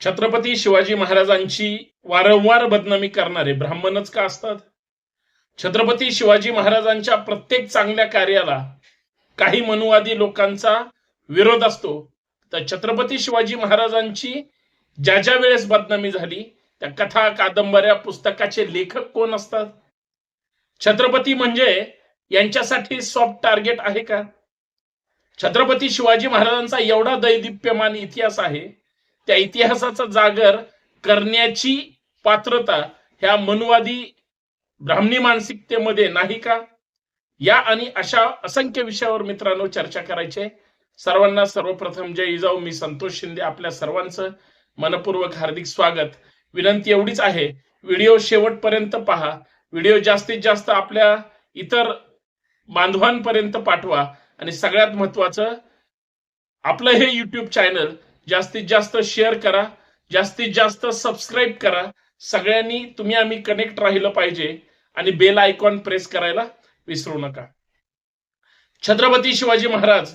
छत्रपती शिवाजी महाराजांची वारंवार बदनामी करणारे ब्राह्मणच का असतात? छत्रपती शिवाजी महाराजांच्या प्रत्येक चांगल्या कार्याला काही मनुवादी लोकांचा विरोध असतो. तर छत्रपती शिवाजी महाराजांची ज्या ज्या वेळेस बदनामी झाली त्या कथा कादंबऱ्या पुस्तकाचे लेखक कोण असतात? छत्रपती म्हणजे यांच्यासाठी सॉफ्ट टार्गेट आहे का? छत्रपती शिवाजी महाराजांचा एवढा दैदिप्यमान इतिहास आहे त्या इतिहासाचा जागर करण्याची पात्रता ह्या मनुवादी ब्राह्मणी मानसिकतेमध्ये नाही का? या आणि अशा असंख्य विषयावर मित्रांनो चर्चा करायचे. सर्वांना सर्वप्रथम जय इजाऊ मी संतोष शिंदे आपल्या सर्वांचं मनपूर्वक हार्दिक स्वागत. विनंती एवढीच आहे व्हिडिओ शेवटपर्यंत पहा. व्हिडिओ जास्तीत जास्त आपल्या इतर बांधवांपर्यंत पाठवा. आणि सगळ्यात महत्वाचं आपलं हे युट्यूब चॅनल जास्तीत जास्त शेअर करा जास्तीत जास्त सबस्क्राईब करा. सगळ्यांनी तुम्ही आम्ही कनेक्ट राहिलं पाहिजे आणि बेल आयकॉन प्रेस करायला विसरू नका. छत्रपती शिवाजी महाराज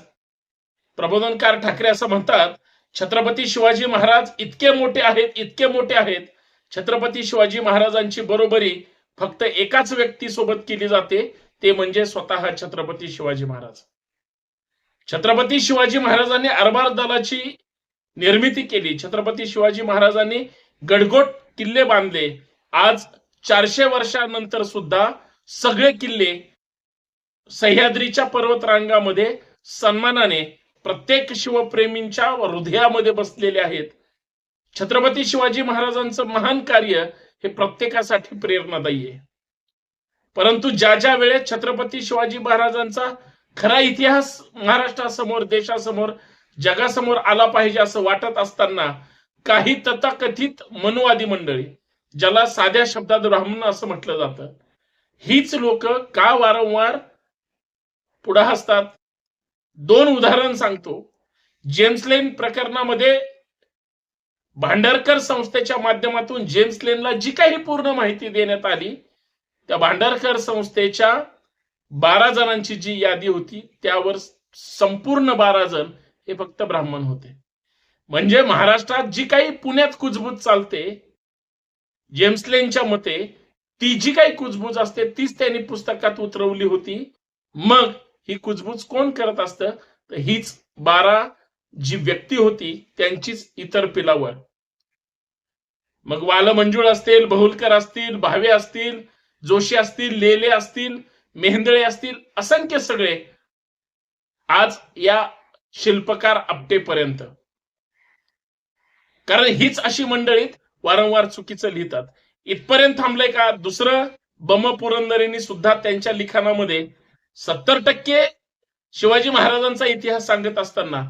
प्रबोधनकार ठाकरे असं म्हणतात छत्रपती शिवाजी महाराज इतके मोठे आहेत इतके मोठे आहेत. छत्रपती शिवाजी महाराजांची बरोबरी फक्त एकाच व्यक्ती सोबत केली जाते ते म्हणजे स्वतः छत्रपती शिवाजी महाराज. छत्रपती शिवाजी महाराजांनी अरबार दलाची निर्मिती केली. छत्रपती शिवाजी महाराजांनी गडगोट किल्ले बांधले. आज चारशे वर्षानंतर सुद्धा सगळे किल्ले सह्याद्रीच्या पर्वतरांगामध्ये सन्मानाने प्रत्येक शिवप्रेमींच्या हृदयामध्ये बसलेले आहेत. छत्रपती शिवाजी महाराजांचं महान कार्य हे प्रत्येकासाठी प्रेरणादायी आहे. परंतु ज्या ज्या वेळेस छत्रपती शिवाजी महाराजांचा खरा इतिहास महाराष्ट्रासमोर देशासमोर जगासमोर आला पाहिजे असं वाटत असताना काही तथाकथित मनुवादी मंडळी ज्याला साध्या शब्दात ब्राह्मण असं म्हटलं जातं हीच लोक का वारंवार पुढे असतात दोन उदाहरण सांगतो. जेम्स लेन प्रकरणामध्ये भांडारकर संस्थेच्या माध्यमातून जेम्स लेनला जी काही पूर्ण माहिती देण्यात आली त्या भांडारकर संस्थेच्या बारा जणांची जी यादी होती त्यावर संपूर्ण बारा जण हे फक्त ब्राह्मण होते. म्हणजे महाराष्ट्रात जी काही पुण्यात कुजबूज चालते जेम्सलेनच्या मते ती जी काही कुजबूज असते तीच त्यांनी पुस्तकात उतरवली होती. मग ही कुजबूज कोण करत असतं? तर हीच बारा जी व्यक्ती होती त्यांचीच इतर पिलावर. मग वाल मंजुळ असतील बहुलकर असतील भावे असतील जोशी असतील लेले असतील मेहंदळे असतील असंख्य सगळे. आज या शिल्पकार आपटेपर्यंत. कारण हीच अशी मंडळीत वारंवार चुकीचं लिहितात. इथपर्यंत थांबलंय का? दुसरं बम पुरंदरेंनी सुद्धा त्यांच्या लिखाणामध्ये सत्तर टक्के शिवाजी महाराजांचा इतिहास सांगत असताना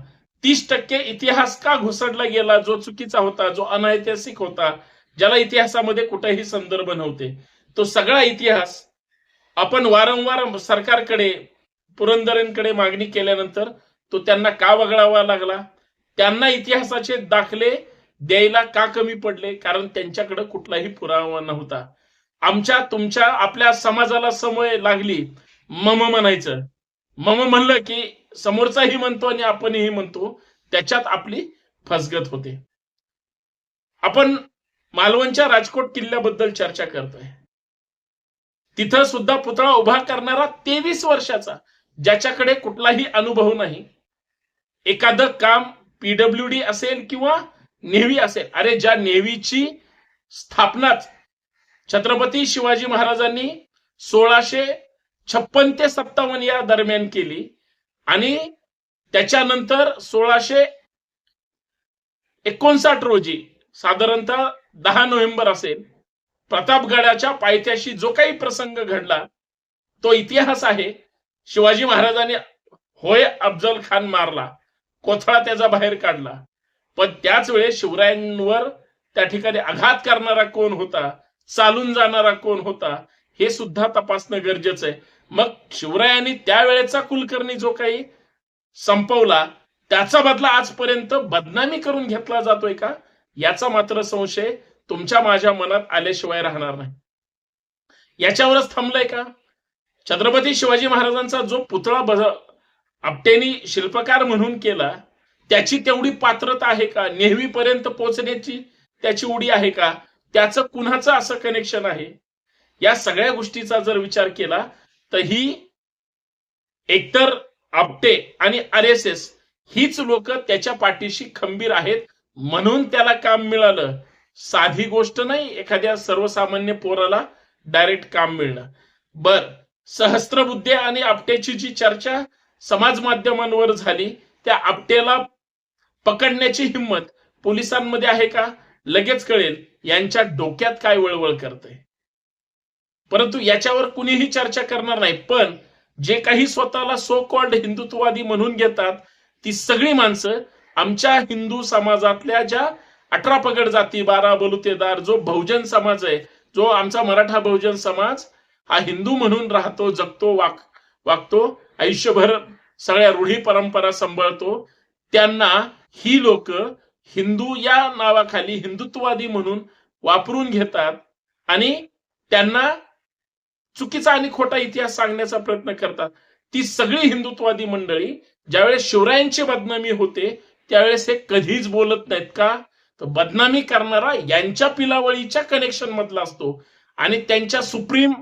तीस टक्के इतिहास का घुसडला गेला? जो चुकीचा होता जो अनैतिहासिक होता ज्याला इतिहासामध्ये कुठेही संदर्भ नव्हते. तो सगळा इतिहास आपण वारंवार सरकारकडे पुरंदरेंकडे मागणी केल्यानंतर तो त्यांना का वगळावा लागला? त्यांना इतिहासाचे दाखले द्यायला का कमी पडले? कारण त्यांच्याकडे कुठलाही पुरावा नव्हता. आमच्या तुमच्या आपल्या समाजाला समय लागली. मम म्हणायचं. मम म्हणलं की समोरचाही म्हणतो आणि आपणही म्हणतो त्याच्यात आपली फसगत होते. आपण मालवणच्या राजकोट किल्ल्याबद्दल चर्चा करतोय. तिथं सुद्धा पुतळा उभा करणारा तेवीस वर्षाचा ज्याच्याकडे कुठलाही अनुभव नाही. एखादं काम पीडब्ल्यू डी असेल किंवा नेव्ही असेल अरे ज्या नेव्हीची स्थापनाच छत्रपती शिवाजी महाराजांनी सोळाशे छप्पन ते सत्तावन्न या दरम्यान केली आणि त्याच्यानंतर सोळाशे एकोणसाठ रोजी साधारणतः दहा नोव्हेंबर असेल प्रतापगडाच्या पायथ्याशी जो काही प्रसंग घडला तो इतिहास आहे. शिवाजी महाराजांनी होय अफजल खान मारला. कोथळा त्याचा बाहेर काढला. पण त्याच वेळेस शिवरायांवर त्या ठिकाणी आघात करणारा कोण होता? चालून जाणारा कोण होता? हे सुद्धा तपासणं गरजेचं आहे. मग शिवरायांनी त्यावेळेचा कुलकर्णी जो काही संपवला त्याचा बदला आजपर्यंत बदनामी करून घेतला जातोय का? याचा मात्र संशय तुमच्या माझ्या मनात आल्याशिवाय राहणार नाही. याच्यावरच थांबलाय का? छत्रपती शिवाजी महाराजांचा जो पुतळा आपटेनी शिल्पकार म्हणून केला त्याची तेवढी पात्रता आहे का? नेहमीपर्यंत पोहोचण्याची त्याची उडी आहे का? त्याचं कुणाचं असं कनेक्शन आहे? या सगळ्या गोष्टीचा जर विचार केला तर ही एकतर आपटे आणि आर एस एस हीच लोक त्याच्या पाठीशी खंबीर आहेत म्हणून त्याला काम मिळालं. साधी गोष्ट नाही एखाद्या सर्वसामान्य पोराला डायरेक्ट काम मिळणं. बर सहस्त्रबुद्धे आणि आपट्याची जी चर्चा समाज माध्यमांवर झाली त्या आपट्याला पकडण्याची हिंमत पोलिसांमध्ये आहे का? लगेच कळेल. यांच्या डोक्यात काय वळवळ करते परंतु याच्यावर कुणीही चर्चा करणार नाही पण जे काही स्वतःला सो कॉल्ड हिंदुत्ववादी म्हणून घेतात ती सगळी माणसं आमच्या हिंदू समाजातल्या ज्या अठरा पगड जाती बारा बलुतेदार जो बहुजन समाज आहे जो आमचा मराठा बहुजन समाज हा हिंदू म्हणून राहतो जगतो वाग वागतो आयुष्यभर सगळ्या रूढी परंपरा सांभाळतो. त्यांना ही लोक हिंदू या नावाखाली हिंदुत्ववादी म्हणून वापरून घेतात आणि त्यांना चुकीचा आणि खोटा इतिहास सांगण्याचा प्रयत्न करतात. ती सगळी हिंदुत्ववादी मंडळी ज्यावेळेस शिवरायांची बदनामी होते त्यावेळेस हे कधीच बोलत नाहीत का? तर बदनामी करणारा यांच्या पिलावळीच्या कनेक्शन मधला असतो. आणि त्यांच्या सुप्रीम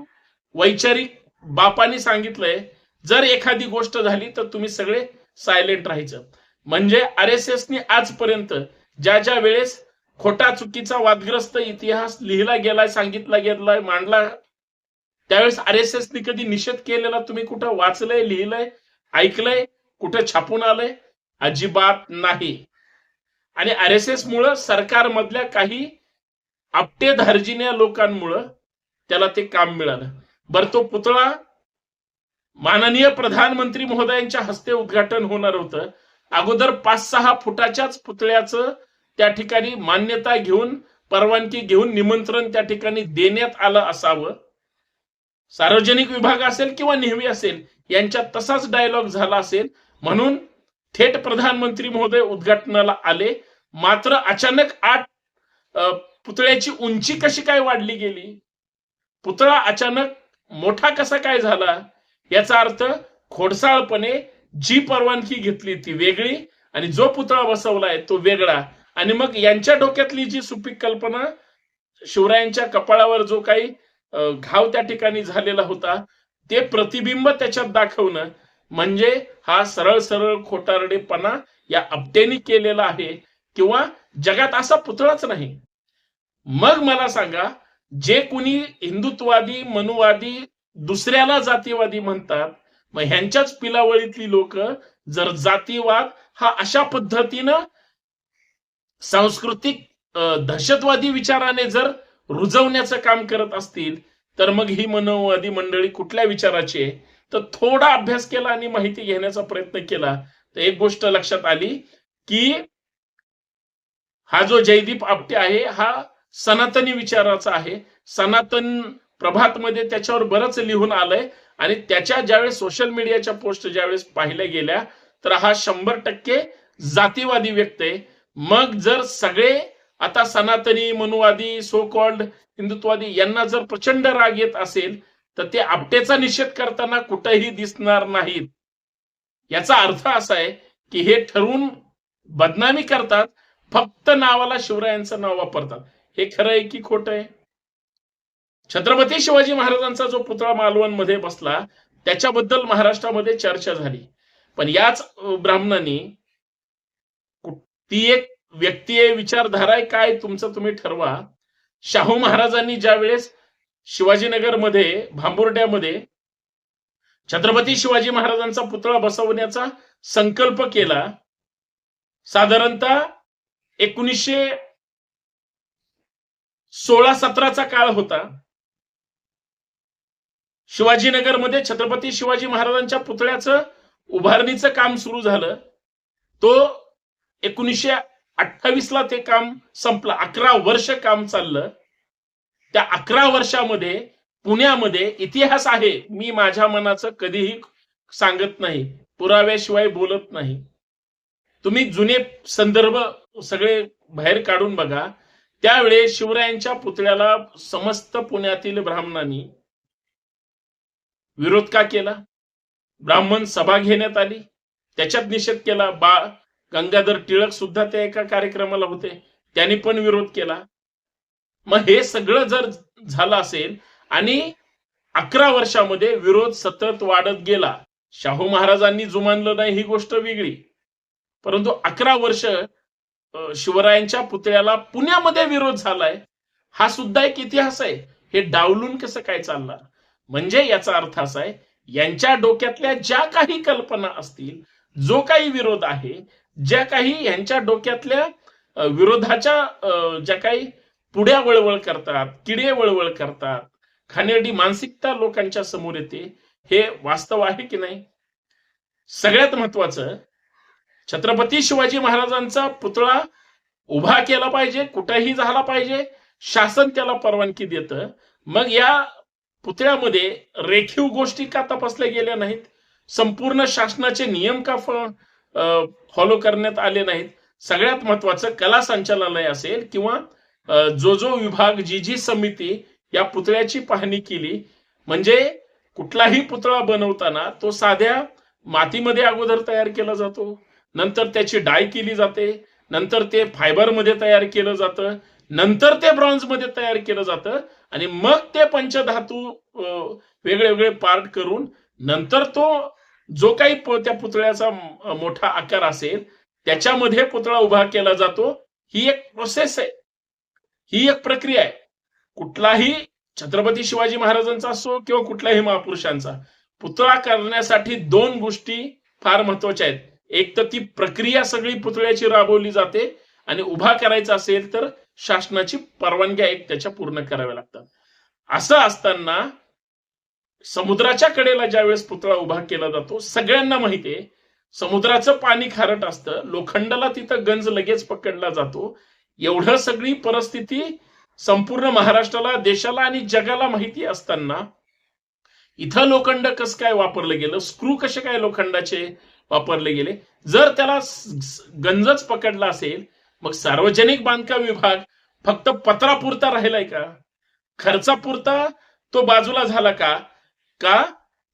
वैचारिक बापाने सांगितलंय जर एखादी गोष्ट झाली तर तुम्ही सगळे सायलेंट राहायचं. म्हणजे आर एस एसनी आजपर्यंत ज्या ज्या वेळेस खोटा चुकीचा वादग्रस्त इतिहास लिहिला गेलाय सांगितला गेलाय मांडला त्यावेळेस आर एस एसनी कधी निषेध केलेला तुम्ही कुठं वाचलंय लिहिलंय ऐकलंय कुठं छापून आलंय? अजिबात नाही. आणि आर एस एस मुळे सरकारमधल्या काही आपटे धार्जिन्या लोकांमुळं त्याला ते काम मिळालं. बरं तो पुतळा माननीय प्रधानमंत्री महोदयांच्या हस्ते उद्घाटन होणार होतं. अगोदर पाच सहा फुटाच्याच पुतळ्याचं त्या ठिकाणी मान्यता घेऊन परवानगी घेऊन निमंत्रण त्या ठिकाणी देण्यात आलं असावं. सार्वजनिक विभाग असेल किंवा नेहमी असेल यांच्यात तसाच डायलॉग झाला असेल. म्हणून थेट प्रधानमंत्री महोदय उद्घाटनाला आले. मात्र अचानक आठ पुतळ्याची उंची कशी काय वाढली गेली? पुतळा अचानक मोठा कसा काय झाला? याचा अर्थ खोडसाळपणे जी परवानगी घेतली ती वेगळी आणि जो पुतळा बसवलाय तो वेगळा. आणि मग यांच्या डोक्यातली जी सुपीक कल्पना शिवरायांच्या कपाळावर जो काही घाव त्या ठिकाणी झालेला होता ते प्रतिबिंब त्याच्यात दाखवणं म्हणजे हा सरळ सरळ खोटारडेपणा या अपटेनी केलेला आहे किंवा जगात असा पुतळाच नाही. मग मला सांगा जे कुणी हिंदुत्ववादी मनुवादी दुसऱ्याला जातीवादी म्हणतात. मग ह्यांच्याच पिलावळीतली लोक जर जातीवाद हा अशा पद्धतीनं सांस्कृतिक दहशतवादी विचाराने जर रुजवण्याचं काम करत असतील तर मग ही मनोवादी मंडळी कुठल्या विचाराची आहे? तर थोडा अभ्यास केला आणि माहिती घेण्याचा प्रयत्न केला. तर एक गोष्ट लक्षात आली की हा जो जयदीप आपटे आहे हा सनातनी विचाराचा आहे. सनातन प्रभातमध्ये त्याच्यावर बरंच लिहून आलंय. आणि त्याच्या ज्यावेळेस सोशल मीडियाच्या पोस्ट ज्यावेळेस पाहिल्या गेल्या तर हा शंभर टक्के जातीवादी व्यक्ती आहे. मग जर सगळे आता सनातनी मनुवादी सो कॉल्ड हिंदुत्ववादी यांना जर प्रचंड राग येत असेल तर ते आपटेचा निषेध करताना कुठेही दिसणार नाहीत. याचा अर्थ असा आहे की हे ठरवून बदनामी करतात फक्त नावाला शिवरायांचं नाव वापरतात. हे खरं आहे की खोटं आहे? छत्रपती शिवाजी महाराजांचा जो पुतळा मालवणमध्ये बसला त्याच्याबद्दल महाराष्ट्रामध्ये चर्चा झाली. पण याच ब्राह्मणांनी ती एक व्यक्ती आहे विचारधारा आहे काय तुमचं तुम्ही ठरवा. शाहू महाराजांनी ज्या वेळेस शिवाजीनगरमध्ये भांबुर्ड्यामध्ये छत्रपती शिवाजी महाराजांचा पुतळा बसवण्याचा संकल्प केला साधारणतः एकोणीसशे सोळा सतराचा काळ होता. शिवाजीनगरमध्ये छत्रपती शिवाजी महाराजांच्या पुतळ्याचं उभारणीचं काम सुरू झालं. तो एकोणीसशे अठ्ठावीस ला ते काम संपलं. अकरा वर्ष काम चाललं. त्या अकरा वर्षामध्ये पुण्यामध्ये इतिहास आहे. मी माझ्या मनाचं कधीही सांगत नाही. पुराव्याशिवाय बोलत नाही. तुम्ही जुने संदर्भ सगळे बाहेर काढून बघा. त्यावेळेस शिवरायांच्या पुतळ्याला समस्त पुण्यातील ब्राह्मणांनी विरोध का केला? ब्राह्मण सभा घेण्यात आली. त्याच्यात निषेध केला. बा गंगाधर टिळक सुद्धा त्या एका कार्यक्रमाला होते. त्यांनी पण विरोध केला. मग हे सगळं जर झालं असेल आणि अकरा वर्षामध्ये विरोध सतत वाढत गेला शाहू महाराजांनी जुमानलं नाही ही गोष्ट वेगळी. परंतु अकरा वर्ष शिवरायांच्या पुतळ्याला पुण्यामध्ये विरोध झालाय हा सुद्धा एक इतिहास आहे. हे डावलून कसं काय चालणार? म्हणजे याचा अर्थ असा आहे यांच्या डोक्यातल्या ज्या काही कल्पना असतील जो काही विरोध आहे ज्या काही यांच्या डोक्यातल्या विरोधाच्या ज्या काही पुढ्या वळवळ करतात किडे वळवळ करतात खानेरडी मानसिकता लोकांच्या समोर येते हे वास्तव आहे की नाही? सगळ्यात महत्वाचं छत्रपती शिवाजी महाराजांचा पुतळा उभा केला पाहिजे कुठेही झाला पाहिजे शासन त्याला परवानगी देतं. मग या पुतळ्यामध्ये रेखीव गोष्टी का तपासल्या गेल्या नाहीत? संपूर्ण शासनाचे नियम का फॉलो करण्यात आले नाहीत? सगळ्यात महत्वाचं कला संचालनालय असेल किंवा जो जो विभाग जी जी समिती या पुतळ्याची पाहणी केली म्हणजे कुठलाही पुतळा बनवताना तो साध्या मातीमध्ये अगोदर तयार केला जातो नंतर त्याची डाय केली जाते नंतर ते फायबरमध्ये तयार केलं जातं नंतर ते ब्रॉन्झमध्ये तयार केलं जातं आणि मग ते पंचधातू वेगळे वेगळे पार्ट करून नंतर तो जो काही त्या पुतळ्याचा मोठा आकार असेल त्याच्यामध्ये पुतळा उभा केला जातो. ही एक प्रोसेस आहे. ही एक प्रक्रिया आहे. कुठलाही छत्रपती शिवाजी महाराजांचा असो किंवा कुठल्याही महापुरुषांचा पुतळा करण्यासाठी दोन गोष्टी फार महत्त्वाच्या आहेत. एक तर ती प्रक्रिया सगळी पुतळ्याची राबवली जाते आणि उभा करायचा असेल तर शासनाची परवानग्या एक त्याच्या पूर्ण कराव्या लागतात. असं असताना समुद्राच्या कडेला ज्यावेळेस पुतळा उभा केला जातो सगळ्यांना माहिती आहे समुद्राचं पाणी खारट असतं लोखंडाला तिथं गंज लगेच पकडला जातो. एवढं सगळी परिस्थिती संपूर्ण महाराष्ट्राला देशाला आणि जगाला माहिती असताना इथं लोखंड कसं काय वापरलं गेलं स्क्रू कसे काय लोखंडाचे वापरले गेले जर त्याला गंजच पकडला असेल मग सार्वजनिक बांधकाम विभाग फक्त पत्रापुरता राहिलाय का? खर्चापुरता तो बाजूला झाला का? का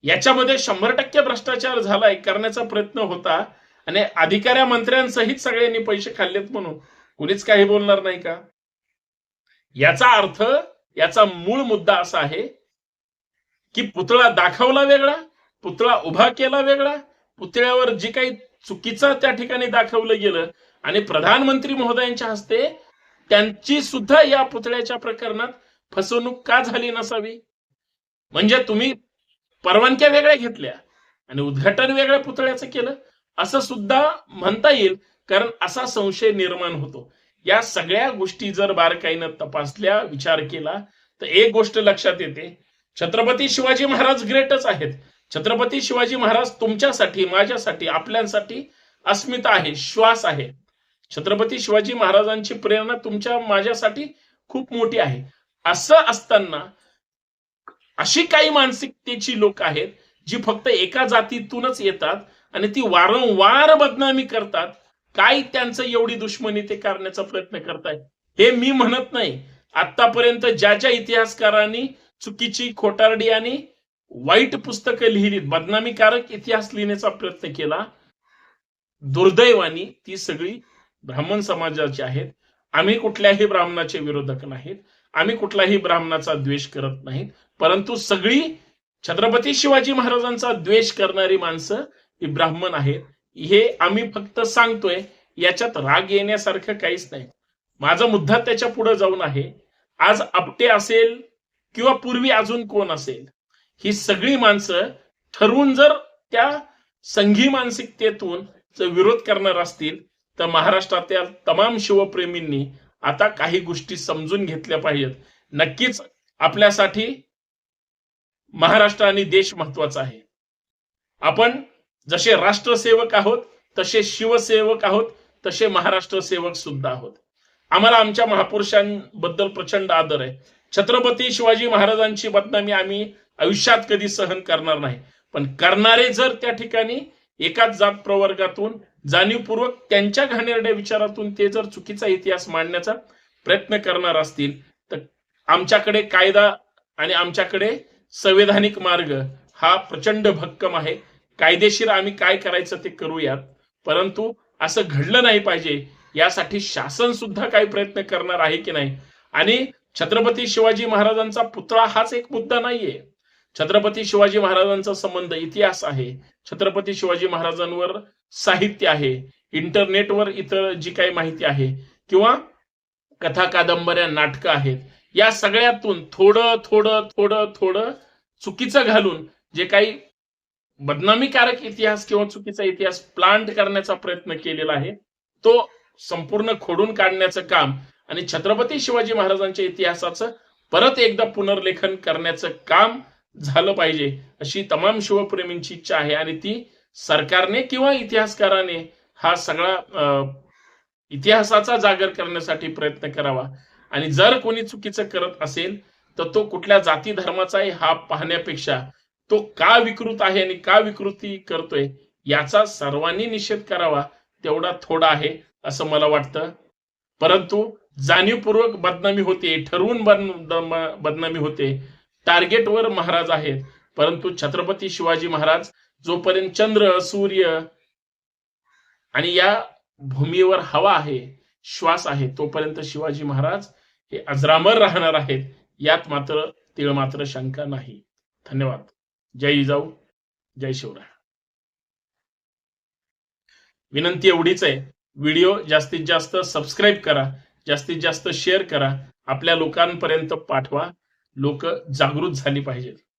याच्यामध्ये शंभर टक्के भ्रष्टाचार झालाय करण्याचा प्रयत्न होता आणि अधिकाऱ्या मंत्र्यांसहित सगळ्यांनी पैसे खाल्लेत म्हणून. कुणीच काही बोलणार नाही का? याचा अर्थ याचा मूळ मुद्दा असा आहे की पुतळा दाखवला वेगळा पुतळा उभा केला वेगळा पुतळ्यावर जे काही चुकीचं त्या ठिकाणी दाखवलं गेलं आणि प्रधानमंत्री महोदयांच्या हस्ते त्यांची सुद्धा या पुतळ्याच्या प्रकरणात फसवणूक का झाली नसावी? म्हणजे तुम्ही परवानग्या वेगळ्या घेतल्या आणि उद्घाटन वेगळ्या पुतळ्याचं केलं असं सुद्धा म्हणता येईल कारण असा संशय निर्माण होतो. या सगळ्या गोष्टी जर बारकाईनं तपासल्या विचार केला तर एक गोष्ट लक्षात येते. छत्रपती शिवाजी महाराज ग्रेटच आहेत. छत्रपती शिवाजी महाराज तुमच्यासाठी माझ्यासाठी आपल्यासाठी अस्मिता आहे श्वास आहे. छत्रपती शिवाजी महाराजांची प्रेरणा तुमच्या माझ्यासाठी खूप मोठी आहे. असं असताना अशी काही मानसिकतेची लोक आहेत जी फक्त एका जातीतूनच येतात आणि ती वारंवार बदनामी करतात. काय त्यांचं एवढी दुश्मनी ते करण्याचा प्रयत्न करतायत? हे मी म्हणत नाही. आतापर्यंत ज्या ज्या इतिहासकारांनी चुकीची खोटारडी आणि वाईट पुस्तकं लिहिलीत बदनामीकारक इतिहास लिहिण्याचा प्रयत्न केला दुर्दैवानी ती सगळी ब्राह्मण समाजाचे आहेत. आम्ही कुठल्याही ब्राह्मणाचे विरोधक नाहीत. आम्ही कुठलाही ब्राह्मणाचा द्वेष करत नाहीत. परंतु सगळी छत्रपती शिवाजी महाराजांचा द्वेष करणारी माणसं ही ब्राह्मण आहेत. हे आम्ही फक्त सांगतोय याच्यात राग येण्यासारखं काहीच नाही. माझा मुद्दा त्याच्या पुढे जाऊन आहे. आज आपटे असेल किंवा पूर्वी अजून कोण असेल ही सगळी माणसं ठरवून जर त्या संघी मानसिकतेतून विरोध करणार असतील तर महाराष्ट्रातल्या तमाम शिवप्रेमींनी आता काही गोष्टी समजून घेतल्या पाहिजेत. नक्कीच आपल्यासाठी महाराष्ट्र आणि देश महत्त्वाचा आहे. आपण जसे राष्ट्रसेवक आहोत तसे शिवसेवक आहोत तसे महाराष्ट्र सेवक सुद्धा आहोत. आम्हाला आमच्या महापुरुषांबद्दल प्रचंड आदर आहे. छत्रपती शिवाजी महाराजांची बदनामी आम्ही आयुष्यात कधी सहन करणार नाही. पण करणारे जर त्या ठिकाणी एकाच जात प्रवर्गातून जाणीवपूर्वक त्यांच्या घाणेरड्या विचारातून ते जर चुकीचा इतिहास मांडण्याचा प्रयत्न करणार असतील तर आमच्याकडे कायदा आणि आमच्याकडे संवैधानिक मार्ग हा प्रचंड भक्कम आहे. कायदेशीर आम्ही काय करायचं ते करूयात. परंतु असं घडलं नाही पाहिजे यासाठी शासन सुद्धा काही प्रयत्न करणार आहे की नाही? आणि छत्रपती शिवाजी महाराजांचा पुतळा हाच एक मुद्दा नाहीये. छत्रपती शिवाजी महाराजांचा संबंध इतिहास आहे. छत्रपती शिवाजी महाराजांवर साहित्य आहे. इंटरनेटवर इतर जी काही माहिती आहे किंवा कथा कादंबऱ्या नाटकं आहेत या सगळ्यातून थोडं थोडं थोडं थोडं चुकीचं घालून जे काही बदनामीकारक इतिहास किंवा चुकीचा इतिहास प्लांट करण्याचा प्रयत्न केलेला आहे तो संपूर्ण खोडून काढण्याचं काम आणि छत्रपती शिवाजी महाराजांच्या इतिहासाचं परत एकदा पुनर्लेखन करण्याचं काम झालं पाहिजे अशी तमाम शिवप्रेमींची इच्छा आहे आणि ती सरकारने किंवा इतिहासकाराने हा सगळा इतिहासाचा जागर करण्यासाठी प्रयत्न करावा. आणि जर कोणी चुकीचं करत असेल तर तो कुठल्या जाती धर्माचा आहे हा पाहण्यापेक्षा तो का विकृत आहे आणि का विकृती करतोय याचा सर्वांनी निषेध करावा तेवढा थोडा आहे असं मला वाटतं. परंतु जाणीवपूर्वक बदनामी होते ठरवून बदनामी होते. टार्गेटवर महाराज आहेत परंतु छत्रपती शिवाजी महाराज जोपर्यंत चंद्र सूर्य आणि या भूमीवर हवा आहे श्वास आहे तोपर्यंत शिवाजी महाराज हे अजरामर राहणार आहेत. यात मात्र तिळ मात्र शंका नाही. धन्यवाद. जय जिजाऊ जय शिवराय. विनंती एवढीच आहे. व्हिडिओ जास्तीत जास्त सबस्क्राईब करा. जास्तीत जास्त शेअर करा. आपल्या लोकांपर्यंत पाठवा. लोक जागृत झाली पाहिजेत.